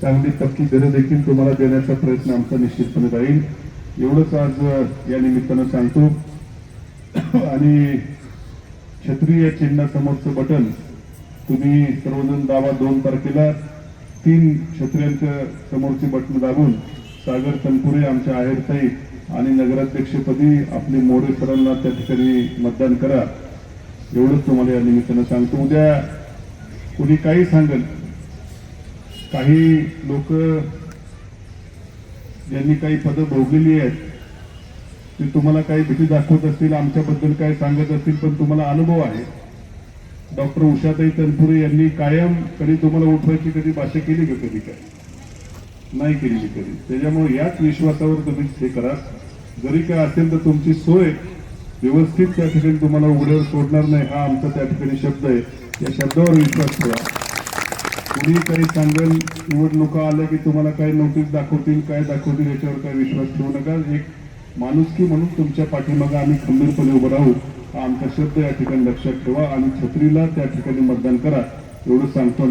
चांगली पक्की घरं देखील तुम्हाला देण्याचा प्रयत्न आमचा निश्चितपणे राहील एवढंच आज या निमित्तानं सांगतो. आणि क्षत्रिय चिन्हासमोरचं बटन तुम्ही सर्वजण दावा दोन तारखेला तीन क्षत्रियांच्या समोरची बटन दाबून सागर तनपुरे आमच्या आहेरताई आणि नगराध्यक्षपदी आपले मोरे सरांना त्या ठिकाणी मतदान करा. एवढंच तुम्हाला या निमित्तानं सांगतो. उद्या कुणी काही सांगेल काही लोक ज्यांनी काही पदं भोगलेली आहेत ते तुम्हाला काही भीती दाखवत असतील आमच्याबद्दल काय सांगत असतील पण तुम्हाला अनुभव आहे. डॉक्टर उषाताई तनपुरे यांनी कायम कधी तुम्हाला उठवायची कधी भाषा केली का कधी काय? नाही केलेली कधी. त्याच्यामुळे याच विश्वासावर तुम्ही हे करा. जरी काय असेल तर तुमची सोय व्यवस्थित त्या ठिकाणी तुम्हाला उघड्यावर सोडणार नाही हा आमचा त्या ठिकाणी शब्द आहे. या शब्दावर विश्वास ठेवा. कुणी काही सांगेल निवडणुका आल्या की तुम्हाला काय नोटीस दाखवतील काय दाखवतील याच्यावर काय विश्वास ठेवू नका. एक माणुसकी म्हणून तुमच्या पाठीमागे आम्ही खंबीरपणे उभं राहू. हा आमचा शब्द या ठिकाणी लक्षात ठेवा आणि छत्रीला त्या ठिकाणी मतदान करा. एवढं सांगतो आणि